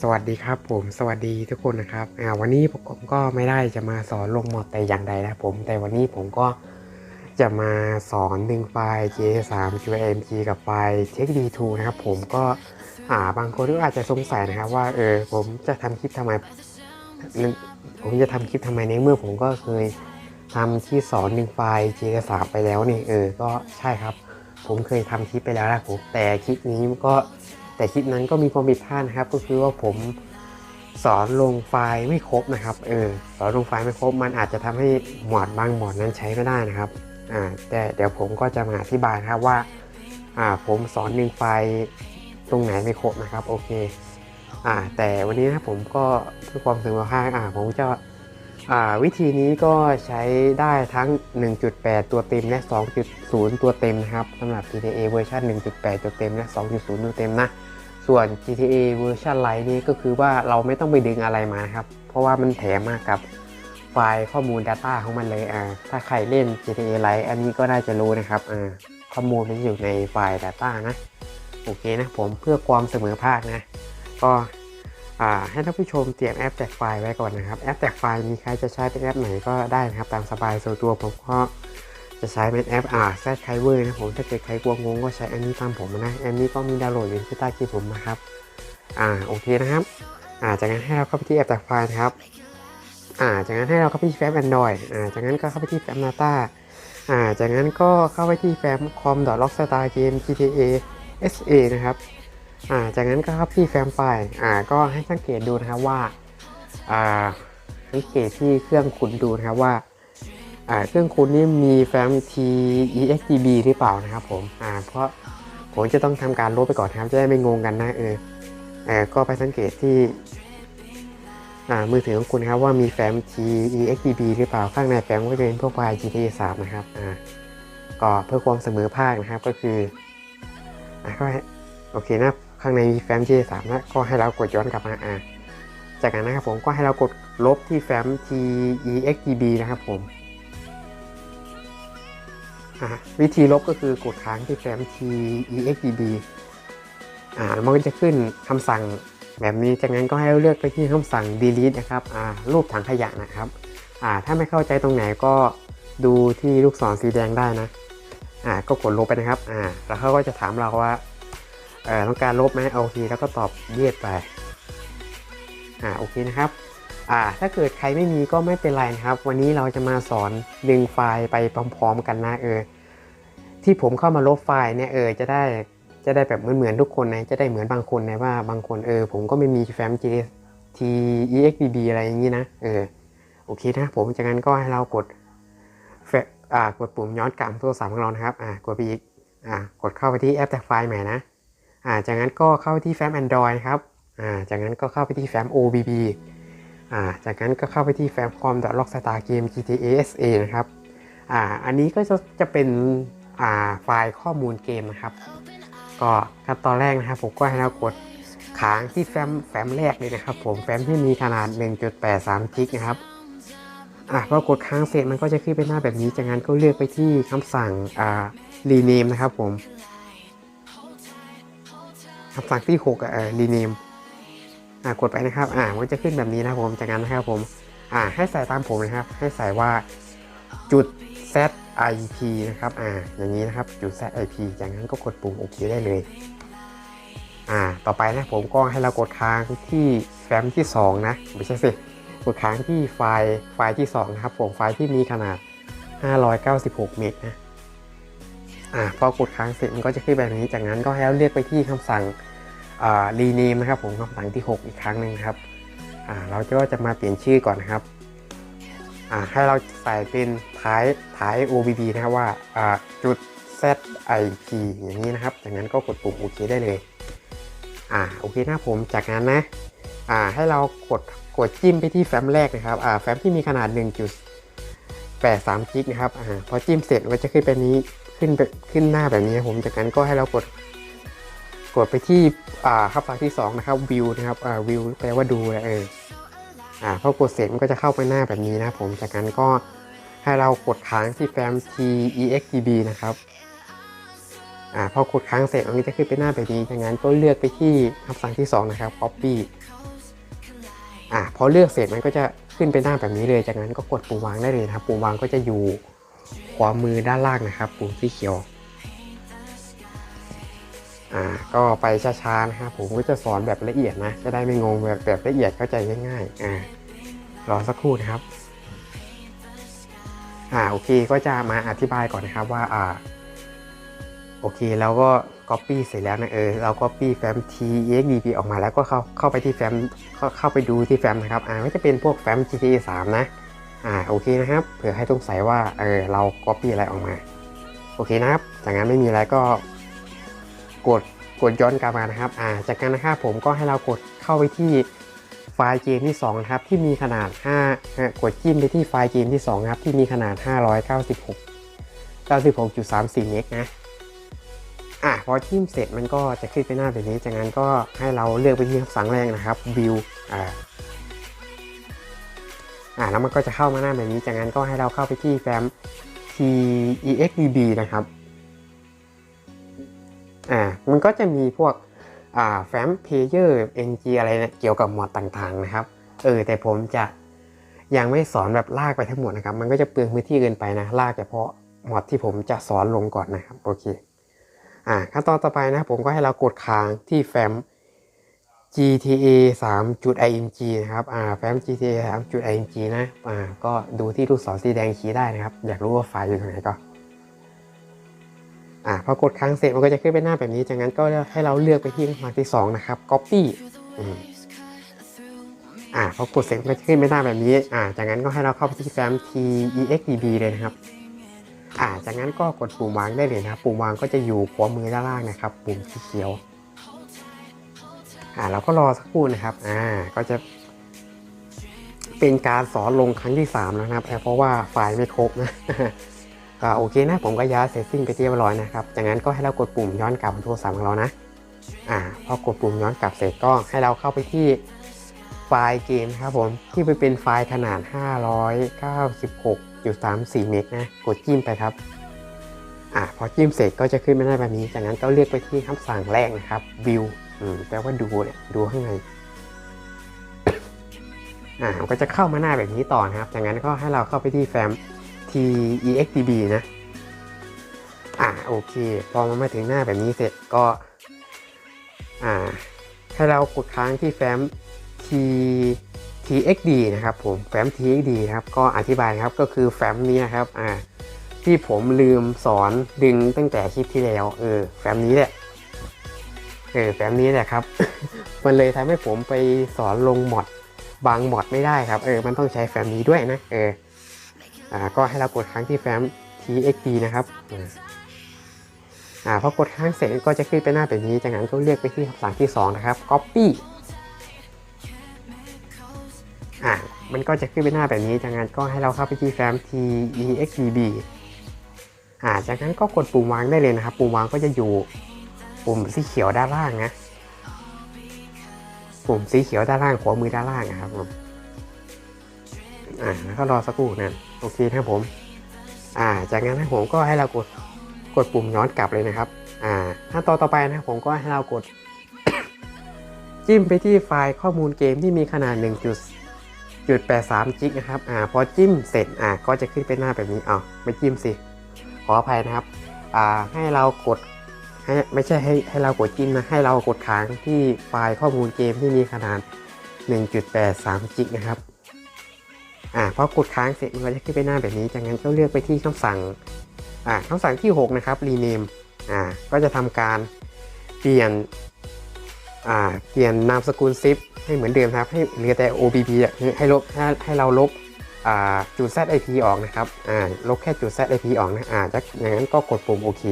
สวัสดีครับผมสวัสดีทุกคนนะครับวันนี้ผมก็ไม่ได้จะมาสอนลงมอดแต่อย่างใดนะครับผม แต่วันนี้ผมก็จะมาสอนดึงไฟล์ J3 QMG กับไฟล์ TextD2 นะครับ ผมก็อ่าบางคนก็อาจจะสงสัยนะครับ ว่าเออผมจะทำคลิปทำไม ผมจะทำคลิปทำไมในเมื่อผมก็เคยทำที่สอนดึงไฟล์ J3 ไปแล้วนี่เออก็ใช่ครับ ผมเคยทำคลิปไปแล้วนะครับผมแต่คลิปนี้ก็ แต่คลิปนั้นก็มีความผิดพลาดนะครับ ก็คือว่าผมสอนลงไฟล์ไม่ครบนะครับ เออ สอนลงไฟล์ไม่ครบ มันอาจจะทำให้หมวดบางหมวดนั้นใช้ไม่ได้นะครับ อ่า แต่เดี๋ยวผมก็จะมาอธิบายครับว่า อ่า ผมสอนหนึ่งไฟล์ตรงไหนไม่ครบนะครับ โอเค อ่า แต่วันนี้นะผมก็เพื่อความสะดวกภาพอ่า ผมจะ อ่า วิธีนี้ก็ใช้ได้ทั้ง 1.8 ตัวเต็มและ 2.0 ตัวเต็มนะครับสำหรับ GTA เวอร์ชัน1.8 ตัวเต็มและ 2.0 ตัวเต็มนะ ส่วน GTA เวอร์ชันไลท์นี่ก็คือว่าเราไม่ต้องไปดึงอะไรมาครับ เพราะว่ามันแถมมากับไฟล์ข้อมูล Data ของมันเลยอ่าถ้าใครเล่น GTA Lite อันนี้ก็น่าจะรู้นะครับอ่าข้อมูลมันอยู่ในไฟล์ Data นะโอเคนะผมเพื่อความเสมอภาคนะ ก็อ่าให้ท่านผู้ชมเตรียมแอปแจกไฟล์ไว้ก่อนนะครับ แอปแจกไฟล์นี้ใครจะใช้เป็นแอปไหนก็ได้นะครับตามสบายส่วนตัวผมก็ จะใช้เป็นแอปอ่าแซดไคเวอร์นะผมถ้าเกิดใครกลัวงงก็ใช้อันนี้ตามผมนะอันนี้ก็มีดาวน์โหลดอยู่ที่ใต้คลิปผมนะครับอ่าโอเคนะครับอ่าจากนั้นให้เราเข้าไปที่แอปแจกไฟล์นะครับอ่าจากนั้นให้เราเข้าไปที่แฟ้ม Android อ่าจากนั้นก็เข้าไปที่แฟ้ม Data อ่าจากนั้นก็เข้าไปที่แฟ้ม com.rockstar.game GTA SA นะครับอ่าจากนั้นก็เข้าที่แฟ้มไฟล์อ่าก็ให้สังเกตดูนะครับว่าอ่าสังเกตที่เครื่องคุณดูนะครับว่า เครื่องคุณนี่มีแฟ้ม TEXTB หรือเปล่านะครับผมอ่าเพราะผมจะต้องทำการลบไปก่อนนะครับจะได้ไม่งงกันนะเออเออก็ไปสังเกตที่อ่ามือถือของคุณครับว่ามีแฟ้ม TEXTB หรือเปล่าข้างในแฟ้มก็จะเป็นพวกไฟล์ GTA 3 นะครับอ่าก็เพื่อความเสมอภาคนะครับก็คืออ่าก็ให้โอเคนะข้างในมีแฟ้ม J3 นะก็ให้เรากดย้อนกลับมาอ่าจากนั้นนะครับผมก็ให้เรากดลบที่แฟ้ม TEXTB นะครับผม วิธีลบก็คือกดค้างที่แฟ้ม t exb อ่ามันก็จะขึ้นคำสั่งแบบนี้ จากนั้นก็ให้เราเลือกไปที่คำสั่ง delete นะครับอ่ารูปถังขยะนะครับอ่าถ้าไม่เข้าใจตรงไหนก็ดูที่ลูกศรสีแดงได้นะอ่าก็กดลบไปนะครับอ่าแล้วเขาก็จะถามเราว่าเอ่อต้องการลบไหมโอเคแล้วก็ตอบเยียดไปอ่าโอเคนะครับ อ่าถ้าเกิดใครไม่มีก็ไม่เป็นไรนะครับ วันนี้เราจะมาสอนดึงไฟล์ไปพร้อมๆกันนะเออ ที่ผมเข้ามาลบไฟล์เนี่ยเออจะได้จะได้แบบเหมือนๆทุกคนนะจะได้เหมือนบางคนนะว่าบางคนเออ ผมก็ไม่มีแฟ้ม JS TEXBB อะไรอย่างนี้นะเออโอเคนะผมจากนั้นก็ให้เรากดแฟอ่ากดปุ่มย้อนกลับโทรศัพท์ของเรานะครับอ่ากดไปอีกอ่ากดเข้าไปที่แอปแท็กไฟล์ใหม่นะอ่าจากนั้นก็เข้าที่แฟ้ม Android นะครับอ่าจากนั้นก็เข้าไปที่แฟ้ม OBB อ่าจากนั้นก็เข้าไปที่แฟ้ม com.rockstar game GTA SA นะครับอ่าอันนี้ก็จะจะเป็นอ่าไฟล์ข้อมูลเกมนะครับ ก็ขั้นตอนแรกนะครับผมก็ให้เรากดค้างที่แฟ้มแฟ้มแรกเลยนะครับ ผมแฟ้มที่มีขนาด 1.83กิกนะครับอ่าพอกดค้างเสร็จมันก็จะขึ้นเป็นหน้าแบบนี้ จากนั้นก็เลือกไปที่คำสั่งอ่า rename นะครับผมคำสั่งที่6อะเอ่อ rename อ่ากดไปนะครับอ่ามันจะขึ้นแบบนี้นะครับผมจากนั้นนะครับผมอ่าให้ใส่ตามผมนะครับ ให้ใส่ว่าจุด ZIP นะครับอ่าอย่างนี้นะครับจุด ZIP จากนั้นก็กดปุ่มโอเคได้เลยอ่าต่อไปนะผมก็ให้เรากดค้างที่แฟ้มที่ 2 นะไม่ใช่สิกดค้างที่ไฟล์ไฟล์ที่2นะครับผมไฟล์ที่มีขนาด 596 เมกนะอ่าพอกดค้างเสร็จมันก็จะขึ้นแบบนี้จากนั้นก็ให้เราเรียกไปที่คำสั่ง อ่า rename นะครับผมคำสั่งที่ 6 อีกครั้งหนึ่งครับอ่าเราก็จะมาเปลี่ยนชื่อก่อนนะครับให้เราใส่เป็นท้ายท้าย OBB นะครับว่าจุด ZIP อย่างนี้นะครับจากนั้นก็กดปุ่มโอเคได้เลยอ่าโอเคนะผมจากนั้นนะอ่าให้เรากดกดจิ้มไปที่แฟ้มแรกนะครับอ่าแฟ้มที่มีขนาด 1.83กิกนะครับอ่าพอจิ้มเสร็จมันจะขึ้นแบบนี้ขึ้นขึ้นหน้าแบบนี้ผมจากนั้นก็ให้เรากด กดไปที่อ่าคำสั่งที่2นะครับ view นะครับอ่า view แปลว่าดูเอออ่าพอกดเสร็จมันก็จะเข้าไปหน้าแบบนี้นะครับผมจากนั้นก็ให้เรากดค้างที่แฟ้ม TEXTB นะครับอ่าพอกดค้างเสร็จมันก็จะขึ้นไปหน้าแบบนี้จากนั้นก็เลือกไปที่คำสั่งที่สองนะครับ copy อ่าพอเลือกเสร็จมันก็จะขึ้นไปหน้าแบบนี้เลย จากนั้นก็กดปุ่มวางได้เลยนะครับ ปุ่มวางก็จะอยู่ขวามือด้านล่างนะครับ ปุ่มสีเขียว อ่าก็ไปช้าๆนะครับผมก็จะสอนแบบละเอียดนะจะได้ไม่งงแบบแบบละเอียดเข้าใจง่ายๆอ่ารอสักครู่นะครับอ่าโอเคก็จะมาอธิบายก่อนนะครับว่าอ่าโอเคแล้วก็ Copy เสร็จแล้วนะเออเรา Copy แฟ้ม TXDP ออกมาแล้วก็เข้าเข้าไปที่แฟ้มเข้าเข้าไปดูที่แฟ้มนะครับอ่าก็จะเป็นพวกแฟ้ม GTA 3 นะอ่าโอเคนะครับเผื่อให้สงสัยว่าเออเรา Copy อะไรออกมา โอเคนะครับจากนั้นไม่มีอะไรก็ กดกดย้อนกลับมานะครับอ่าจากนั้นนะครับผมก็ให้เรากดเข้าไปที่ไฟล์เกมที่2นะครับที่มีขนาด5อะกดจิ้มไปที่ไฟล์เกมที่2นะครับที่มีขนาด 596 96.34เมกนะอะพอจิ้มเสร็จมันก็จะขึ้นไปหน้าแบบนี้ จากนั้นก็ให้เราเลือกไปที่คำสั่งแรกนะครับ view อ่าอ่าแล้วมันก็จะเข้ามาหน้าแบบนี้ จากนั้นก็ให้เราเข้าไปที่แฟ้ม texdb นะครับ อ่ามันก็จะมีพวกอ่าแฟ้ม player ng อะไรเนี่ยเกี่ยวกับหมวดต่างๆนะครับเออแต่ผมจะยังไม่สอนแบบลากไปทั้งหมดนะครับ มันก็จะเปลืองพื้นที่เกินไปนะ ลากเฉพาะหมวดที่ผมจะสอนลงก่อนนะครับโอเคอ่าขั้นตอนต่อไปนะผมก็ให้เรากดค้างที่แฟ้ม GTA 3.img นะครับอ่าแฟ้ม GTA 3.img นะอ่าก็ดูที่ลูกศรสีแดงชี้ได้นะครับ อยากรู้ว่าไฟล์อยู่ตรงไหนก็ อ่าพอกดค้างเสร็จมันก็จะขึ้นเป็นหน้าแบบนี้จากนั้นก็ให้เราเลือกไปที่มาร์กที่ 2 นะครับ copy อ่าพอกดเสร็จมันก็จะขึ้นเป็นหน้าแบบนี้อ่าจากนั้นก็ให้เราเข้าไปที่แฟ้ม texdb เลยนะครับอ่าจากนั้นก็กดปุ่มวางได้เลยนะครับ ปุ่มวางก็จะอยู่ขวามือด้านล่างนะครับ ปุ่มสีเขียวอ่าเราก็รอสักครู่นะครับอ่าก็จะเป็นการสอนลงครั้งที่ 3 แล้วนะครับเพราะว่าไฟล์ไม่ครบนะ ก็โอเคนะ ผมก็ย้ายเซตติ้งไปที่เรียบร้อยนะครับ จากนั้นก็ให้เรากดปุ่มย้อนกลับบนโทรศัพท์ของเรานะ อ่า พอกดปุ่มย้อนกลับเสร็จก็ให้เราเข้าไปที่ไฟล์เกมครับผม ที่ไปเป็นไฟล์ขนาด 596.34เมกนะ กดจิ้มไปครับ อ่า พอจิ้มเสร็จก็จะขึ้นมาหน้าแบบนี้ จากนั้นก็เลือกไปที่คำสั่งแรกนะครับ view อืม แปลว่าดูเนี่ย ดูข้างในอ่าก็จะเข้ามาหน้าแบบนี้ต่อนะครับ จากนั้นก็ให้เราเข้าไปที่แฟ้ม texdb นะ อ่าโอเค พอมันมาถึงหน้าแบบนี้เสร็จก็ อ่า ให้เรากดค้างที่แฟ้ม t txd นะครับผมแฟ้ม txd นะครับก็อธิบายครับก็คือแฟ้มนี้ครับอ่าที่ผมลืมสอนดึงตั้งแต่คลิปที่แล้วเออแฟ้มนี้แหละเออแฟ้มนี้แหละครับ มันเลยทำให้ผมไปสอนลงหมอดบางหมอดไม่ได้ครับเออมันต้องใช้แฟ้มนี้ด้วยนะเออ ก็ให้เรากดค้างที่แฟ้ม txd นะครับอ่าอ่าพอกดค้างเสร็จก็จะขึ้นไปหน้าแบบนี้ จากนั้นก็เรียกไปที่คำสั่งที่ 2 นะครับ copy อ่ามันก็จะขึ้นไปหน้าแบบนี้ จากนั้นก็ให้เราเข้าไปที่แฟ้ม texdb อ่าจากนั้นก็กดปุ่มวางได้เลยนะครับ ปุ่มวางก็จะอยู่ปุ่มสีเขียวด้านล่างนะ ปุ่มสีเขียวด้านล่างขวามือด้านล่างนะครับผมอ่าแล้วก็รอสักครู่นะ โอเคนะครับผม อ่า จากนั้นนะผมก็ให้เรากดกดปุ่มย้อนกลับเลยนะครับ อ่าขั้นตอนต่อไปนะผมก็ให้เรากด จิ้มไปที่ไฟล์ข้อมูลเกมที่มีขนาด 1.83จิกนะครับ อ่า พอจิ้มเสร็จ อ่า ก็จะขึ้นเป็นหน้าแบบนี้อ้าไม่จิ้มสิ ขออภัยนะครับ อ่า ให้เรากดให้ไม่ใช่ให้ให้เรากดจิ้มนะ ให้เรากดค้างที่ไฟล์ข้อมูลเกมที่มีขนาด 1.83จิกนะครับ อ่าพอกดค้างเสร็จมันก็จะขึ้นไปหน้าแบบนี้ จากนั้นก็เลือกไปที่คำสั่งอ่าคำสั่งที่ 6 นะครับ rename อ่าก็จะทำการเปลี่ยนอ่าเปลี่ยนนามสกุลซิปให้เหมือนเดิมครับ ให้เหลือแต่ OBP ให้ลบให้ให้เราลบอ่าจุด ZIP ออกนะครับอ่าลบแค่จุด ZIP ออกนะอ่าจากอย่างนั้นก็กดปุ่มโอเค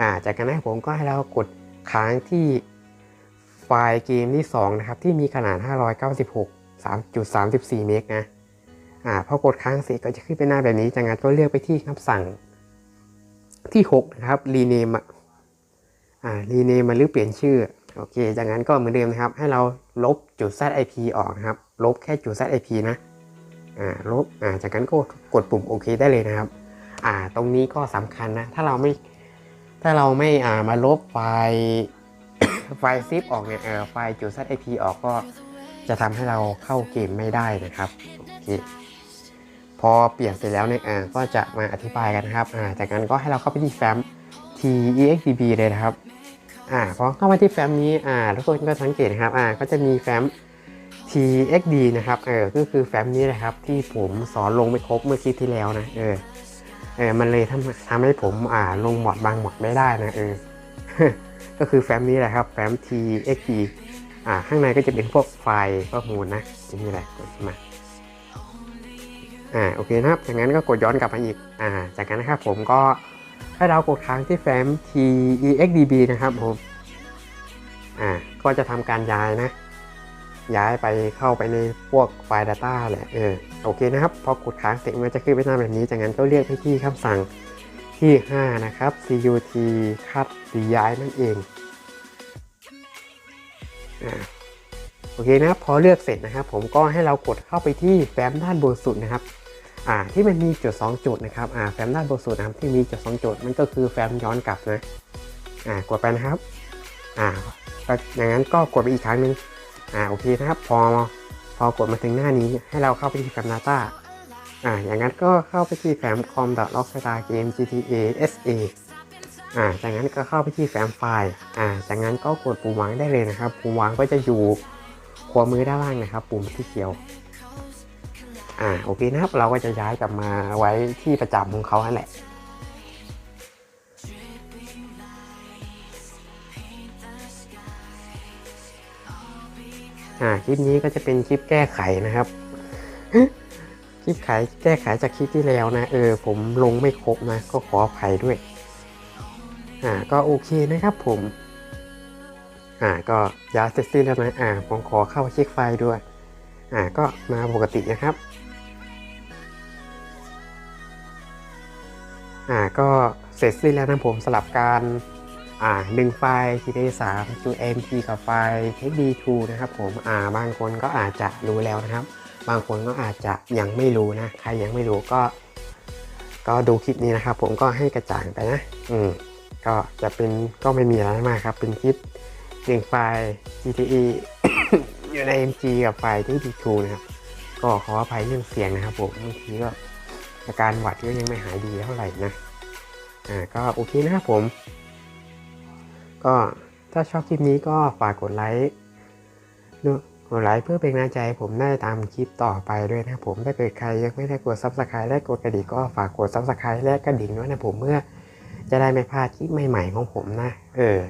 อ่าจากนั้นผมก็ให้เรากดค้างที่ไฟล์เกมที่ 2 นะครับ ที่มีขนาด 596 3.34 เมกนะ อ่าพอกดค้างเสร็จก็จะขึ้นเป็นหน้าแบบนี้ จากนั้นก็เลือกไปที่คำสั่งที่ 6 นะครับ rename อะอ่า rename มาหรือเปลี่ยนชื่อ โอเค จากนั้นก็เหมือนเดิมนะครับ ให้เราลบจุด ZIP ออกนะครับ ลบแค่จุด ZIP นะ อ่า ลบ อ่า จากนั้นก็กดปุ่มโอเคได้เลยนะครับ อ่า ตรงนี้ก็สำคัญนะ ถ้าเราไม่ ถ้าเราไม่ อ่า มาลบไฟล์ ไฟล์ซิปออกเนี่ย เออ ไฟล์จุด ZIP ออกก็จะทำให้เราเข้าเกมไม่ได้นะครับ โอเค อเปลี่ยนเสร็จแล้วเนี่ยอ่าก็จะมาอธิบายกันนะครับอ่าจากนั้นก็ให้เราเข้าไปที่แฟ้ม TEXDB เลยนะครับอ่าพอเข้ามาที่แฟ้มนี้อ่าทุกคนก็สังเกตนะครับอ่าก็จะมีแฟ้ม TXD นะครับเออก็คือแฟ้มนี้นะครับที่ผมสอนลงไม่ครบเมื่อคลิปที่แล้วนะเออเออมันเลยทำทำให้ผมอ่าลงหมอดบางหมอดไม่ได้นะเออก็คือแฟ้มนี้แหละครับแฟ้ม TXD อ่าข้างในก็จะเป็นพวกไฟล์ข้อมูลนะนี่แหละกดเข้ามา อ่าโอเคนะครับ จากนั้นก็กดย้อนกลับมาอีกอ่าจากนั้นนะครับผมก็ให้เรากดค้างที่แฟ้ม TEXDB นะครับผมอ่าก็จะทำการย้ายนะ ย้ายไปเข้าไปในพวกไฟล์ Data แหละเออโอเคนะครับพอกดค้างเสร็จมันจะขึ้นไปหน้าแบบนี้ จากนั้นก็เรียกไปที่คำสั่งที่ 5 นะครับ cut คัดหรือย้ายนั่นเองอ่าโอเคนะครับพอเลือกเสร็จนะครับ ผมก็ให้เรากดเข้าไปที่แฟ้มด้านบนสุดนะครับ อ่าที่มันมีจุด 2 จุดนะครับอ่าแฟ้มด้านบนสุดนะครับที่มีจุด 2 จุดมันก็คือแฟ้มย้อนกลับนะอ่ากดไปนะครับอ่าก็อย่างนั้นก็กดไปอีกครั้งหนึ่งอ่าโอเคนะครับ พอพอกดมาถึงหน้านี้ให้เราเข้าไปที่แฟ้ม Data อ่าอย่างนั้นก็เข้าไปที่แฟ้ม com l o g s t a r game gta sa อ่าจากนั้นก็เข้าไปที่แฟ้มไฟล์อ่าจากนั้นก็กดปุ่มวางได้เลยนะครับ ปุ่มวางก็จะอยู่ขวามือด้านล่างนะครับ ปุ่มที่เขียว อ่าโอเคนะครับ เราก็จะย้ายกลับมาไว้ที่ประจำของเขาแหละอ่าคลิปนี้ก็จะเป็นคลิปแก้ไขนะครับคลิปไขแก้ไขจากคลิปที่แล้วนะเออผมลงไม่ครบนะก็ขออภัยด้วยอ่าก็โอเคนะครับผมอ่าก็ยาเสร็จสิ้นแล้วนะอ่าผมขอเข้าเช็คไฟล์ด้วยอ่าก็มาปกตินะครับ อ่าก็เสร็จสิ้นแล้วนะผมสลับการอ่าหนึ่งไฟล์ TD3 จู MP กับไฟล์ TD2 นะครับผมอ่าบางคนก็อาจจะรู้แล้วนะครับ บางคนก็อาจจะยังไม่รู้นะ ใครยังไม่รู้ก็ ก็ดูคลิปนี้นะครับ ผมก็ให้กระจ่างไปนะ อืมก็จะเป็นก็ไม่มีอะไรมากครับ เป็นคลิปหนึ่งไฟล์ GTE อยู่ใน MG กับไฟล์ TD2 นะครับ ก็ขออภัยเรื่องเสียงนะครับผมบางทีก็ อาการหวัดก็ยังไม่หายดีเท่าไหร่นะ อ่าก็โอเคนะครับผม ก็ถ้าชอบคลิปนี้ก็ฝากกดไลค์ด้วยกดไลค์เพื่อเป็นกำลังใจผมได้ตามคลิปต่อไปด้วยนะครับผมถ้าเกิดใครยังไม่ได้กด subscribe และกดกระดิ่งก็ฝากกด subscribe และกระดิ่งด้วยนะผมเมื่อจะได้ไม่พลาดคลิปใหม่ๆของผมนะ เออ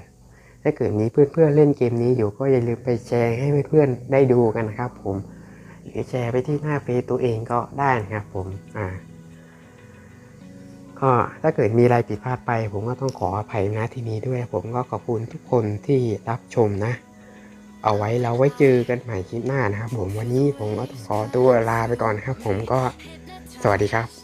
ถ้าเกิดนี้เพื่อนๆเล่นเกมนี้อยู่ก็อย่าลืมไปแชร์ให้เพื่อนๆได้ดูกันนะครับผม หรือแชร์ไปที่หน้าเฟซตัวเองก็ได้นะครับผม อ่า ก็ถ้าเกิดมีอะไรผิดพลาดไป ผมก็ต้องขออภัยนะที่นี้ด้วย ผมก็ขอบคุณทุกคนที่รับชมนะ เอาไว้เราไว้เจอกันใหม่คลิปหน้านะครับ ผมวันนี้ผมก็ต้องขอตัวลาไปก่อนนะครับ ผมก็สวัสดีครับ